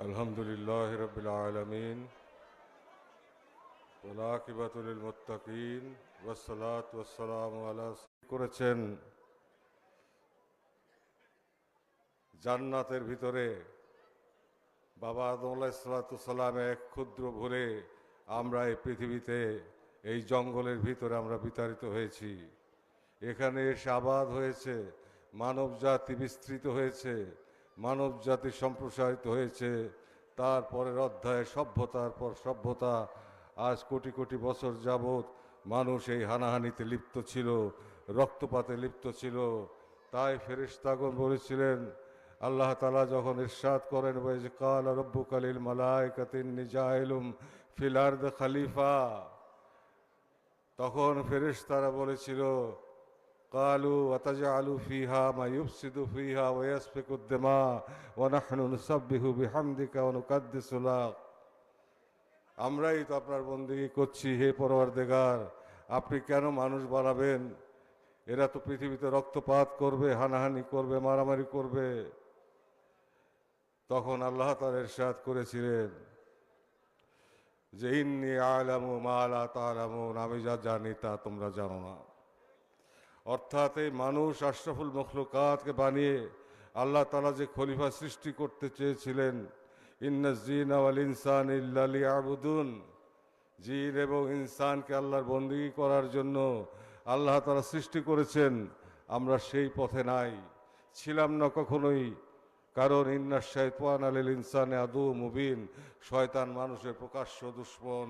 الحمد لله رب العالمين والعاقبة للمتقين والصلاة والسلام على করেছেন জান্নাতের ভিতরে বাবা আদম সালাম এক ক্ষুদ্র ভুলে আমরা এই পৃথিবীতে এই জঙ্গলের ভিতরে আমরা বিতাড়িত হয়েছি এখানে এসে আবাদ হয়েছে মানব জাতি বিস্তৃত হয়েছে মানব জাতি সম্প্রসারিত হয়েছে, তারপরের অধ্যায়ে সভ্যতার পর সভ্যতা, আজ কোটি কোটি বছর যাবৎ মানুষ এই হানাহানিতে লিপ্ত ছিল, রক্তপাতে লিপ্ত ছিল। তাই ফেরিস্তাগণ বলেছিলেন, আল্লাহ তালা যখন ইরশাদ করেন কাল রব্বু কালিল মালায় কাতিন নিজাইলুম ফিলার্দ খালিফা। তখন ফেরেশতারা বলেছিল মা ইউফসিদু ফিহা ওয়া ইয়াসফিকু দিমা ওয়া নাহনু নুসাব্বিহু বিহামদিকা ওয়া নুকাদ্দিসু লাক আমরাই তো আপনার বন্দেগী করছি, হে পরওয়ারদেগার, আপনি কেন মানুষ বানাবেন? এরা তো পৃথিবীতে রক্তপাত করবে, হানাহানি করবে, মারামারি করবে। তখন আল্লাহ তার এরশাদ করেছিলেন যে, ইন্নি আলামু মালা তালামুন আমি যা জানি তা তোমরা জানো না। অর্থাৎ এই মানুষ আশরাফুল মখলুকাতকে বানিয়ে আল্লাহ তালা যে খলিফা সৃষ্টি করতে চেয়েছিলেন ইন্নাজিন আওয়াল ইনসান ইল্লালি আবুদুন জিন এবং ইনসানকে আল্লাহর বন্দী করার জন্য আল্লাহ তারা সৃষ্টি করেছেন, আমরা সেই পথে নাই। ছিলাম না কখনোই, কারণ ইন্না শৈতান আলিল ইনসানে আদু মুবিন, শয়তান মানুষের প্রকাশ্য দুশ্মন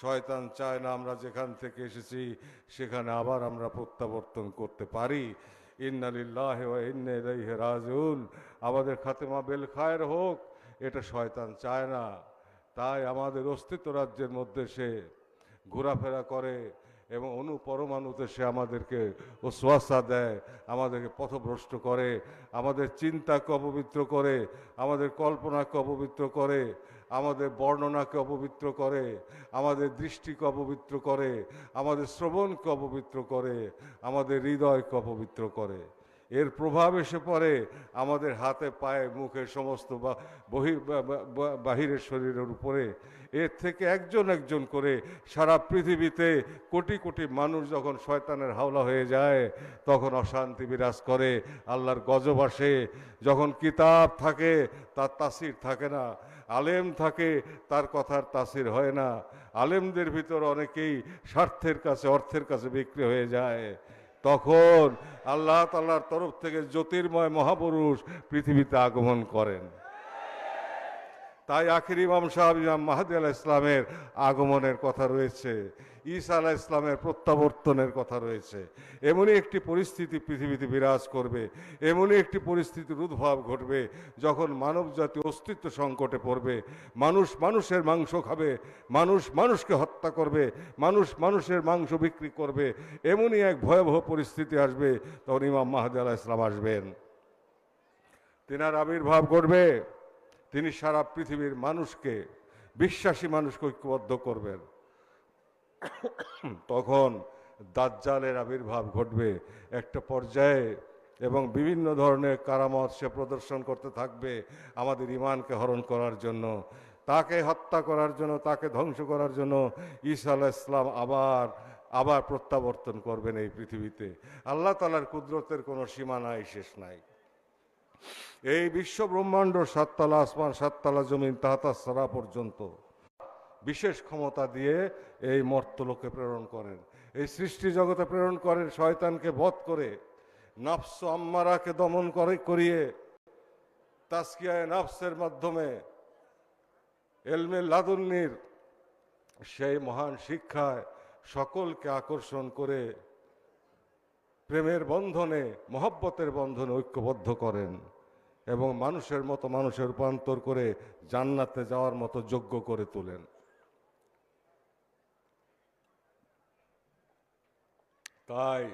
শয়তান চায় না আমরা যেখান থেকে এসেছি, সেখানে আবার আমরা প্রত্যাবর্তন করতে পারি। ইন্নালিল্লাহ ইন্না ইলাইহি রাজিউন। আমাদের খাতেমা বেল খায়ের হোক, এটা শয়তান চায় না। তাই আমাদের অস্তিত্ব রাজ্যের মধ্যে সে ঘোরাফেরা করে এবং অনু অনুপরমাণুতে সে আমাদেরকে ওসোয়াসা দেয়, আমাদেরকে পথভ্রষ্ট করে, আমাদের চিন্তাকে অপবিত্র করে, আমাদের কল্পনাকে অপবিত্র করে, আমাদের বর্ণনাকে অপবিত্র করে, আমাদের দৃষ্টিকে অপবিত্র করে, আমাদের শ্রবণকে অপবিত্র করে, আমাদের হৃদয়কে অপবিত্র করে। এর প্রভাব এসে পড়ে আমাদের হাতে, পায়ে, মুখে সমস্ত বহি বাহিরের শরীরের উপরে। এর থেকে একজন একজন করে সারা পৃথিবীতে কোটি কোটি মানুষ যখন শয়তানের হাওলা হয়ে যায়, তখন অশান্তি বিরাজ করে, আল্লাহর গজব আসে। যখন কিতাব থাকে, তার তাসির থাকে না। আলেম থাকে, তার কথার তাসির হয় না। আলেমদের ভিতর অনেকেই স্বার্থের কাছে, অর্থের কাছে বিক্রি হয়ে যায়। তখন আল্লাহ তাল্লার তরফ থেকে জ্যোতির্ময় মহাপুরুষ পৃথিবীতে আগমন করেন। তাই আখির ইমাম সাহাব ইমাম মাহাদি আলাহ ইসলামের আগমনের কথা রয়েছে। ঈসা আলাহ ইসলামের প্রত্যাবর্তনের কথা রয়েছে। এমনই একটি পরিস্থিতি পৃথিবীতে বিরাজ করবে, এমনই একটি পরিস্থিতির উদ্ভব ঘটবে যখন মানব জাতি অস্তিত্ব সংকটে পড়বে। মানুষ মানুষের মাংস খাবে, মানুষ মানুষকে হত্যা করবে, মানুষ মানুষের মাংস বিক্রি করবে। এমনই এক ভয়াবহ পরিস্থিতি আসবে তখন ইমাম মাহাদি আলাহ ইসলাম আসবেন। তেনার আবির্ভাব ঘটবে, তিনি সারা পৃথিবীর মানুষকে, বিশ্বাসী মানুষকে ঐক্যবদ্ধ করবেন। তখন দাজ্জালের আবির্ভাব ঘটবে একটা পর্যায়ে এবং বিভিন্ন ধরনের কারামত সে প্রদর্শন করতে থাকবে আমাদের ইমানকে হরণ করার জন্য, তাকে হত্যা করার জন্য, তাকে ধ্বংস করার জন্য ঈসা আলাহ ইসলাম আবার আবার প্রত্যাবর্তন করবেন এই পৃথিবীতে। আল্লাহ তালার কুদরতের কোনো সীমা নাই, শেষ নাই। এই বিশ্ব ব্রহ্মাণ্ড সাততলা আসমান, সাততলা জমিন, তাহাতা সারা পর্যন্ত বিশেষ ক্ষমতা দিয়ে এই মর্তলোকে প্রেরণ করেন। এই সৃষ্টি জগতে প্রেরণ করেন শয়তানকে বধ করে। নাফস আম্মারাকে দমন করে, করিয়ে তাস্কিয়ায় নাফসের মাধ্যমে এলমে লাদুন্নির সেই মহান শিক্ষায় সকলকে আকর্ষণ করে প্রেমের বন্ধনে, মহব্বতের বন্ধনে ঐক্যবদ্ধ করেন এবং মানুষের মতো মানুষের রূপান্তর করে জান্নাতে যাওয়ার মতো যোগ্য করে তোলেন। তাই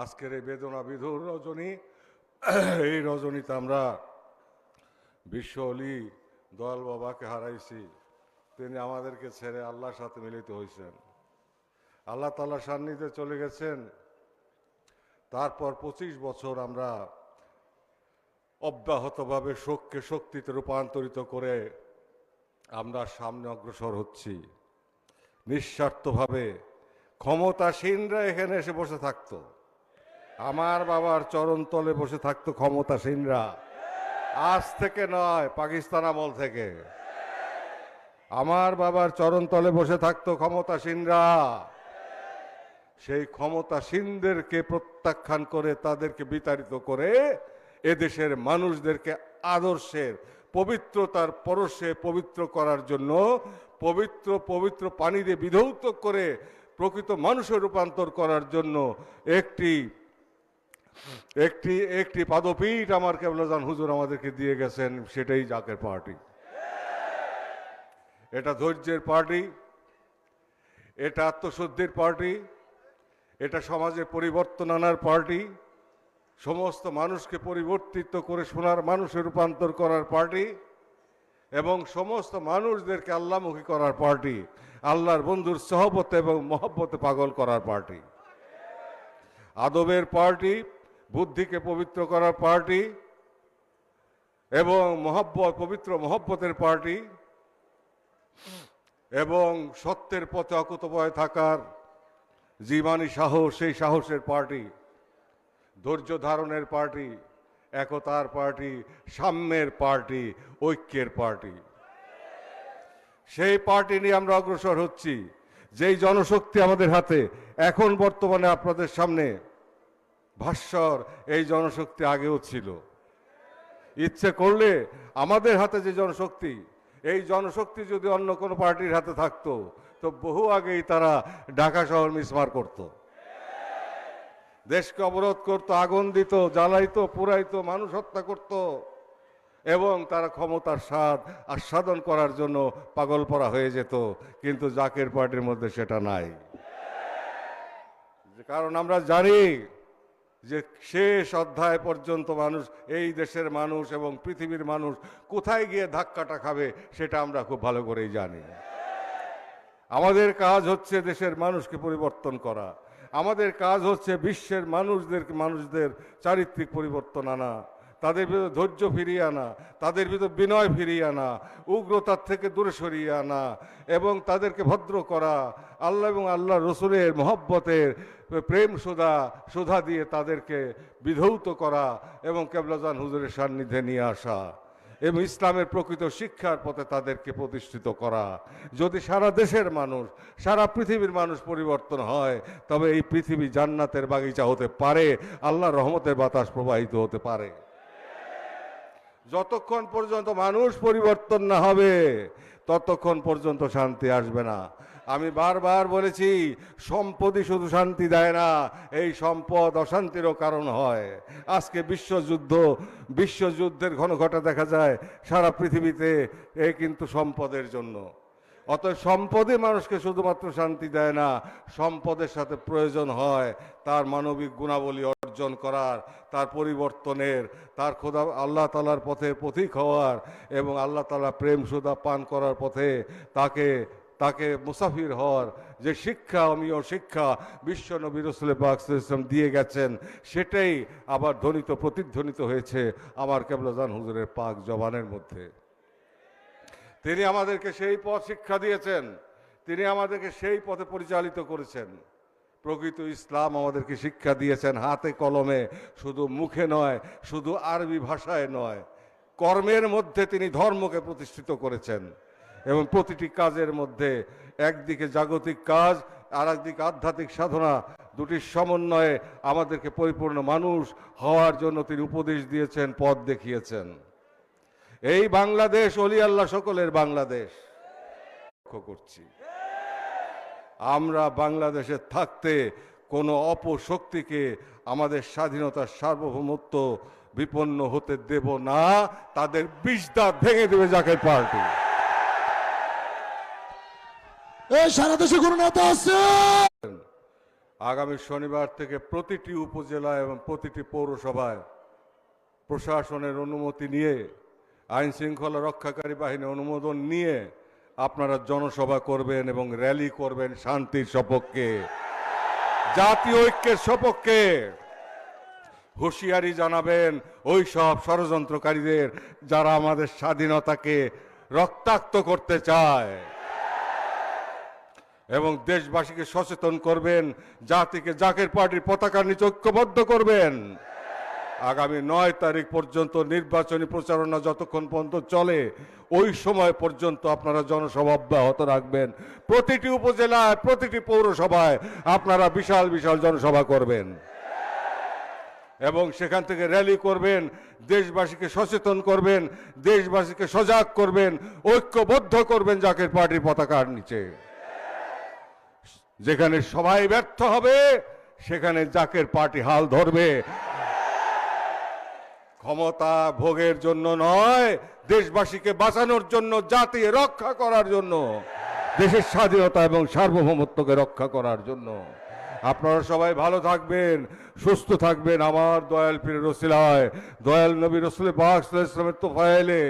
আজকের এই বেদনা বিধুর রজনী, এই রজনীতে আমরা বিশ্ব অলি দয়াল বাবাকে হারাইছি। তিনি আমাদেরকে ছেড়ে আল্লাহর সাথে মিলিত হয়েছেন আল্লাহ তাল্লাহ সান্নিধ্যে চলে গেছেন। তারপর পঁচিশ বছর আমরা অব্যাহতভাবে শোককে শক্তিতে রূপান্তরিত করে আমরা সামনে অগ্রসর হচ্ছি। নিঃস্বার্থভাবে ক্ষমতাসীনরা এখানে এসে বসে থাকতো। আমার বাবার চরণ তলে বসে থাকতো ক্ষমতাসীনরা। আজ থেকে নয়, পাকিস্তান আমল থেকে। আমার বাবার চরণ তলে বসে থাকতো ক্ষমতাসীনরা। সেই ক্ষমতাসীনদেরকে প্রত্যাখ্যান করে, তাদেরকে বিতাড়িত করে এদেশের মানুষদেরকে আদর্শের, পবিত্রতার পরশে পবিত্র করার জন্য, পবিত্র পবিত্র পানি দিয়ে বিধৌত করে প্রকৃত মানুষের রূপান্তর করার জন্য একটি একটি একটি পাদপীঠ আমার কেবলাজান হুজুর আমাদেরকে দিয়ে গেছেন, সেটাই জাকের পার্টি। এটা ধৈর্যের পার্টি, এটা আত্মশুদ্ধির পার্টি, এটা সমাজে পরিবর্তন আনার পার্টি, সমস্ত মানুষকে পরিবর্তিত করে সোনার মানুষে রূপান্তর করার পার্টি। এবং সমস্ত মানুষদেরকে আল্লাহমুখী করার পার্টি, আল্লাহর বন্ধুর সহবতে এবং মহব্বতে পাগল করার পার্টি। আদবের পার্টি, বুদ্ধিকে পবিত্র করার পার্টি এবং মহব্বত, পবিত্র মহব্বতের পার্টি এবং সত্যের পথে অকুতভয় থাকার জীবানী সাহস, সেই সাহসের পার্টি, ধৈর্য ধারণের পার্টি একতার পার্টি, সাম্যের পার্টি, ঐক্যের পার্টি। সেই পার্টি নিয়ে আমরা অগ্রসর হচ্ছি, যেই জনশক্তি আমাদের হাতে, এখন বর্তমানে আপনাদের সামনে। ভাস্বর এই জনশক্তি আগেও ছিল। ইচ্ছে করলে আমাদের হাতে যে জনশক্তি, এই জনশক্তি যদি অন্য কোনো পার্টির হাতে থাকতো, তো বহু আগেই তারা ঢাকা শহর মিসমার করত। দেশকে অবরোধ করত, আগুন দিত, জ্বালাইতো, পুরাইতো, মানুষ হত্যা করত। এবং তারা ক্ষমতার স্বাদ আস্বাদন করার জন্য পাগল পরা হয়ে যেত, কিন্তু জাকের পার্টির মধ্যে সেটা নাই। কারণ আমরা জানি যে শেষ অধ্যায় পর্যন্ত মানুষ, এই দেশের মানুষ এবং পৃথিবীর মানুষ কোথায় গিয়ে ধাক্কাটা খাবে, সেটা আমরা খুব ভালো করেই জানি। আমাদের কাজ হচ্ছে দেশের মানুষকে পরিবর্তন করা। আমাদের কাজ হচ্ছে বিশ্বের মানুষদের মানুষদের চারিত্রিক পরিবর্তন আনা, তাদের ভিতরে ধৈর্য ফিরিয়ে আনা, তাদের ভিতর বিনয় ফিরিয়ে আনা, উগ্রতার থেকে দূরে সরিয়ে আনা এবং তাদেরকে ভদ্র করা, আল্লাহ এবং আল্লাহ রসুলের মহব্বতের প্রেম সুধা সুধা দিয়ে তাদেরকে বিধৌত করা এবং কেবলাজান হুজুরের সান্নিধ্যে নিয়ে আসা। এবং ইসলামের প্রকৃত শিক্ষার পথে তাদেরকে প্রতিষ্ঠিত করা। যদি সারা দেশের মানুষ, সারা পৃথিবীর মানুষ পরিবর্তন হয়, তবে এই পৃথিবী জান্নাতের বাগিচা হতে পারে, আল্লাহর রহমতের বাতাস প্রবাহিত হতে পারে। যতক্ষণ পর্যন্ত মানুষ পরিবর্তন না হবে, ততক্ষণ পর্যন্ত শান্তি আসবে না। আমি বারবার বলেছি সম্পদই শুধু শান্তি দেয় না, এই সম্পদ অশান্তিরও কারণ হয়। আজকে বিশ্বযুদ্ধ, বিশ্বযুদ্ধের ঘন ঘটা দেখা যায়, সারা পৃথিবীতে এ কিন্তু সম্পদের জন্য। অতএব সম্পদে মানুষকে শুধুমাত্র শান্তি দেয় না, সম্পদের সাথে প্রয়োজন হয়, তার মানবিক গুণাবলী অর্জন করার, তার পরিবর্তনের, তার খোদা আল্লাহ তালার পথে পথিক হওয়ার এবং আল্লাহ তালা প্রেম সুদা পান করার পথে তাকে তাকে মুসাফির হওয়ার যে শিক্ষা অমীয় শিক্ষা বিশ্ব নবী রসুল দিয়ে গেছেন, সেটাই আবার ধ্বনিত, প্রতিধ্বনিত হয়েছে আমার কেবলাজান হুজুরের পাক জবানের মধ্যে। তিনি আমাদেরকে সেই পথ শিক্ষা দিয়েছেন। তিনি আমাদেরকে সেই পথে পরিচালিত করেছেন। প্রকৃত ইসলাম আমাদেরকে শিক্ষা দিয়েছেন হাতে কলমে, শুধু মুখে নয়, শুধু আরবি ভাষায় নয়। কর্মের মধ্যে তিনি ধর্মকে প্রতিষ্ঠিত করেছেন এবং প্রতিটি কাজের মধ্যে একদিকে জাগতিক কাজ আর একদিকে আধ্যাত্মিক সাধনা দুটির সমন্বয়ে আমাদেরকে পরিপূর্ণ মানুষ হওয়ার জন্য তিনি উপদেশ দিয়েছেন, পথ দেখিয়েছেন। এই বাংলাদেশ অলি আল্লাহ সকলের বাংলাদেশ। লক্ষ্য করছি। আমরা বাংলাদেশে থাকতে কোনো অপশক্তিকে আমাদের স্বাধীনতার সার্বভৌমত্ব বিপন্ন হতে দেব না তাদের বিষ দাঁত ভেঙে দেবে জাকের পার্টি। এই সারা দেশে কোন নেতা আছে? আগামী শনিবার থেকে প্রতিটি উপজেলা এবং প্রতিটি পৌরসভায় প্রশাসনের অনুমতি নিয়ে আইন শৃঙ্খলা রক্ষাকারী বাহিনী অনুমোদন নিয়ে আপনারা জনসভা করবেন এবং র্যালি করবেন শান্তির সপক্ষে, জাতীয় ঐক্যের সপক্ষে। হুঁশিয়ারি জানাবেন ওই সব ষড়যন্ত্রকারীদের যারা আমাদের স্বাধীনতাকে রক্তাক্ত করতে চায়। এবং দেশবাসীকে সচেতন করবেন, জাতিকে জাকের পার্টির পতাকার নিচে ঐক্যবদ্ধ করবেন। আগামী নয় তারিখ পর্যন্ত নির্বাচনী প্রচারণা যতক্ষণ পর্যন্ত চলে, ওই সময় পর্যন্ত আপনারা জনসভা অব্যাহত রাখবেন। প্রতিটি উপজেলায়, প্রতিটি পৌরসভায় আপনারা বিশাল বিশাল জনসভা করবেন। এবং সেখান থেকে র্যালি করবেন, দেশবাসীকে সচেতন করবেন, দেশবাসীকে সজাগ করবেন, ঐক্যবদ্ধ করবেন জাকের পার্টির পতাকার নিচে। যেখানে সবাই ব্যর্থ হবে, সেখানে জাকের পার্টি হাল ধরবে। ক্ষমতা ভোগের জন্য নয়, দেশবাসীকে বাঁচানোর জন্য জাতি রক্ষা করার জন্য, দেশের স্বাধীনতা এবং সার্বভৌমত্বকে রক্ষা করার জন্য। আপনারা সবাই ভালো থাকবেন, সুস্থ থাকবেন আমার দয়াল পীর রসিলায়, দয়াল নবী রসুল পাক ইসলামের তোফায়েলে।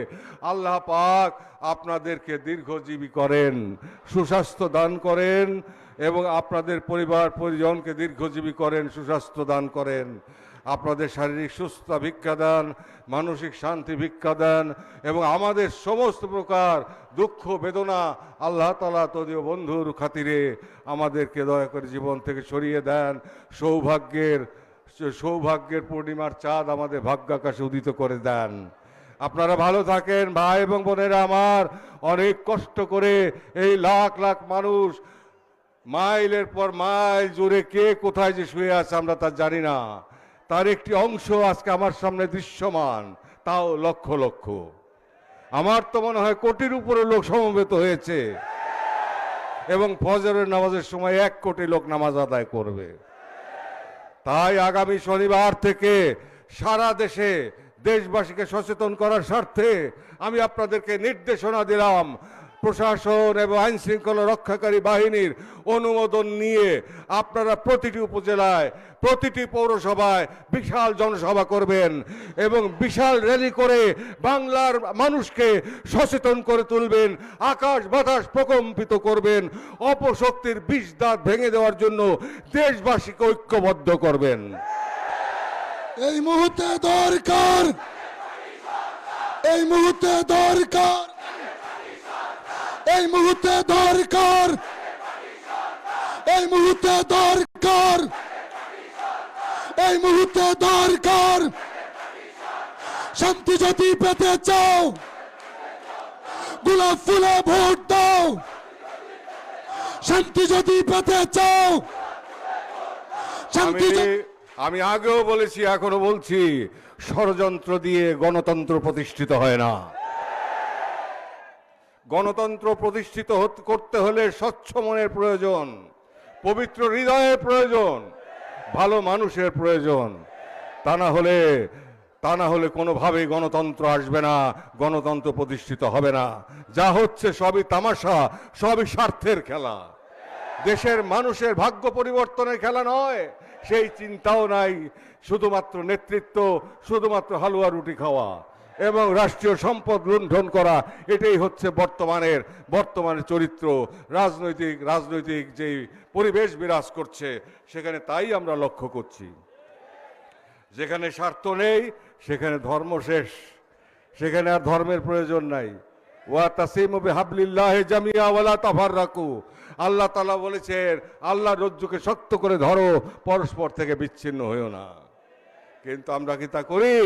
আল্লাহ পাক আপনাদেরকে দীর্ঘজীবী করেন, সুস্বাস্থ্য দান করেন এবং আপনাদের পরিবার পরিজনকে দীর্ঘজীবী করেন, সুস্বাস্থ্য দান করেন। আপনাদের শারীরিক সুস্থতা ভিক্ষা দান, মানসিক শান্তি ভিক্ষা দান এবং আমাদের সমস্ত প্রকার দুঃখ, বেদনা আল্লাহ তালা তদীয় বন্ধুর খাতিরে আমাদেরকে দয়া করে জীবন থেকে সরিয়ে দেন। সৌভাগ্যের সৌভাগ্যের পূর্ণিমার চাঁদ আমাদের ভাগ্যাকাশে উদিত করে দেন। আপনারা ভালো থাকেন, ভাই এবং বোনেরা আমার। অনেক কষ্ট করে এই লাখ লাখ মানুষ মাইলের পর মাইল জুড়ে কে কোথায় যে শুয়ে আছে আমরা তা জানি না। তার একটি অংশ আজকে আমার সামনে দৃশ্যমান, তাও লক্ষ লক্ষ। আমার তো মনে হয় কোটির উপরে লোক সমবেত হয়েছে। এবং ফজরের নামাজের সময় এক কোটি লোক নামাজ আদায় করবে। তাই আগামী শনিবার থেকে সারা দেশে দেশবাসীকে সচেতন করার স্বার্থে আমি আপনাদেরকে নির্দেশনা দিলাম প্রশাসন এবং আইন শৃঙ্খলা রক্ষাকারী বাহিনীর অনুমোদন নিয়ে আপনারা প্রতিটি উপজেলায়, প্রতিটি পৌরসভায় বিশাল জনসভা করবেন এবং বিশাল র্যালি করে বাংলার মানুষকে সচেতন করে তুলবেন, আকাশ বাতাস প্রকম্পিত করবেন, অপশক্তির বিষ দাঁত ভেঙে দেওয়ার জন্য দেশবাসীকে ঐক্যবদ্ধ করবেন। এই মুহূর্তে দরকার, এই মুহূর্তে দরকার। এই মুহূর্তে দরকার। এই মুহূর্তে দরকার। এই মুহূর্তে দরকার। শান্তি যদি পেতে চাও গোলাপ ফুলে ভোট দাও। শান্তি যদি পেতে চাও শান্তি আমি আমি আগেও বলেছি এখনও বলছি ষড়যন্ত্র দিয়ে গণতন্ত্র প্রতিষ্ঠিত হয় না। গণতন্ত্র প্রতিষ্ঠিত করতে হলে স্বচ্ছ মনের প্রয়োজন, পবিত্র হৃদয়ের প্রয়োজন, ভালো মানুষের প্রয়োজন। তা না হলে, তা না হলে কোনোভাবেই গণতন্ত্র আসবে না, গণতন্ত্র প্রতিষ্ঠিত হবে না। যা হচ্ছে সবই তামাশা, সবই স্বার্থের খেলা। দেশের মানুষের ভাগ্য পরিবর্তনের খেলা নয়, সেই চিন্তাও নাই শুধুমাত্র নেতৃত্ব, শুধুমাত্র হালুয়া রুটি খাওয়া। এবং রাষ্ট্রীয় সম্পদ লুণ্ঠন করা, এটাই হচ্ছে বর্তমানের বর্তমানের চরিত্র। রাজনৈতিক রাজনৈতিক যেই পরিবেশ বিরাজ করছে, সেখানে তাই আমরা লক্ষ্য করছি। যেখানে স্বার্থ নেই, সেখানে ধর্ম শেষ। সেখানে আর ধর্মের প্রয়োজন নাই। ওয়া তাসিমু বিহাবলিল্লাহি জামিয়া ওয়ালা তাফাররাকু। আল্লাহ তাআলা বলেছেন আল্লাহ রজ্জুকে শক্ত করে ধরো, পরস্পর থেকে বিচ্ছিন্ন হইও না। কিন্তু আমরা কি তা করি?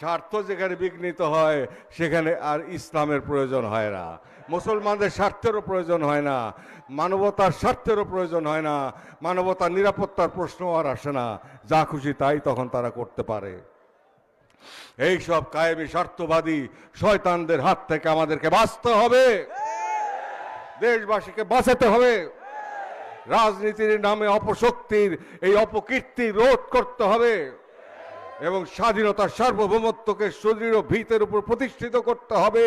স্বার্থ যেখানে বিঘ্নিত হয়, সেখানে আর ইসলামের প্রয়োজন হয় না। মুসলমানদের স্বার্থেরও প্রয়োজন হয় না, মানবতার স্বার্থেরও প্রয়োজন হয় না, মানবতার নিরাপত্তার প্রশ্ন আর আসে না। যা খুশি তাই তখন তারা করতে পারে। এই সব কায়েমি স্বার্থবাদী শয়তানদের হাত থেকে আমাদেরকে বাঁচতে হবে। দেশবাসীকে বাঁচাতে হবে। রাজনীতির নামে অপশক্তির এই অপকীর্তি রোধ করতে হবে। এবং স্বাধীনতার সার্বভৌমত্বকে সুদৃঢ় ভিতের উপর প্রতিষ্ঠিত করতে হবে।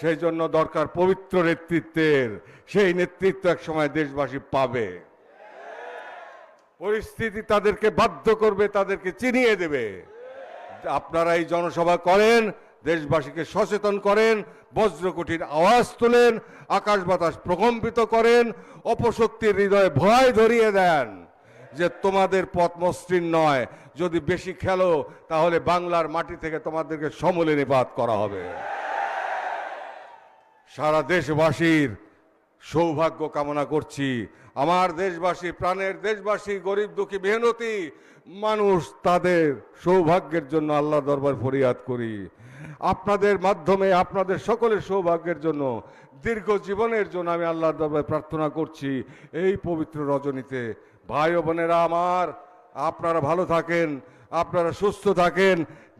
সেই জন্য দরকার পবিত্র নেতৃত্বের। সেই নেতৃত্ব এক সময় দেশবাসী পাবে। পরিস্থিতি তাদেরকে বাধ্য করবে, তাদেরকে চিনিয়ে দেবে। আপনারা এই জনসভা করেন, দেশবাসীকে সচেতন করেন, বজ্রকুটির আওয়াজ তোলেন, আকাশ বাতাস প্রকম্পিত করেন, অপশক্তির হৃদয়ে ভয় ধরিয়ে দেন। যে তোমাদের পথ মসৃণ নয়। যদি বেশি খেলো, তাহলে বাংলার মাটি থেকে তোমাদেরকে সমূলে নিপাত করা হবে। সারা দেশবাসীর সৌভাগ্য কামনা করছি। আমার দেশবাসী, প্রাণের দেশবাসী, গরিব দুঃখী, মেহনতি মানুষ, তাদের সৌভাগ্যের জন্য আল্লাহ দরবার ফরিয়াদ করি। আপনাদের মাধ্যমে, আপনাদের সকলের সৌভাগ্যের জন্য, দীর্ঘ জীবনের জন্য আমি আল্লাহ দরবার প্রার্থনা করছি। এই পবিত্র রজনীতে ভাই ও বোনেরা আমার, আপনারা ভালো থাকেন, আপনারা সুস্থ থাকেন,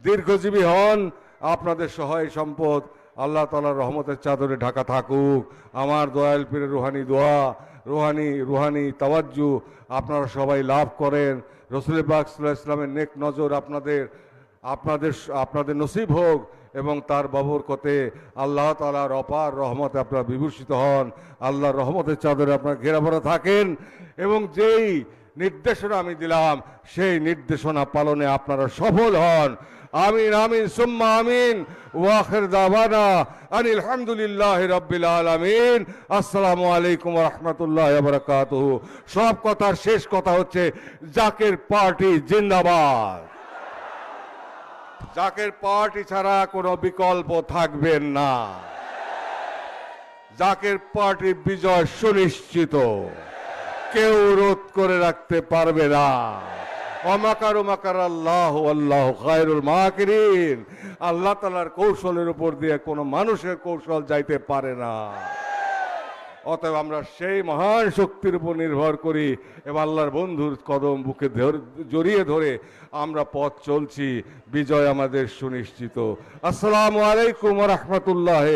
দীর্ঘজীবী হন, আপনাদের সহায় সম্পদ আল্লাহ তালার রহমতের চাদরে ঢাকা থাকুক। আমার দয়াল পীরের রুহানি দোয়া, রুহানি রুহানি তাওয়াজ্জু আপনারা সবাই লাভ করেন। রসুল বাক ইসলামের নেক নজর আপনাদের আপনাদের আপনাদের নসিব হোক। এবং তার কতে আল্লাহ তালার অপার রহমতে আপনারা বিভূষিত হন। আল্লাহর রহমতের চাদরে আপনারা ঘেরা ভরা থাকেন এবং যেই নির্দেশনা আমি দিলাম, সেই নির্দেশনা পালনে আপনারা সফল হন। আমিন আমিন, সুম্মা আমিন। ওয়াখের দাওয়ানা আনিল হামদুলিল্লাহ রাব্বিল আলামিন। আসসালামু আলাইকুম রাহমাতুল্লাহি ওয়া বারাকাতুহু। সব কথার শেষ কথা হচ্ছে জাকের পার্টি, জিন্দাবাদ। জাকের পার্টি ছাড়া কোনো বিকল্প থাকবেন না। জাকের পার্টির বিজয় সুনিশ্চিত, কেউ রোধ করে রাখতে পারবে না। অমাকার মাকার আল্লাহ আল্লাহ খায়রুল মাকিরিন। আল্লাহ তালার কৌশলের উপর দিয়ে কোনো মানুষের কৌশল যাইতে পারে না। অতএব আমরা সেই মহান শক্তির উপর নির্ভর করি। এবং আল্লাহর বন্ধুর কদম বুকে জড়িয়ে ধরে আমরা পথ চলছি। বিজয় আমাদের সুনিশ্চিত। আসসালামু আলাইকুম রহমতুল্লাহ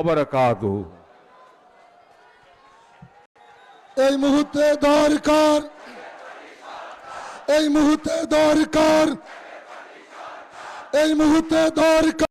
অবরাকাতু এই মুহূর্তে দরকার, এই মুহূর্তে দরকার, এই মুহূর্তে দরকার।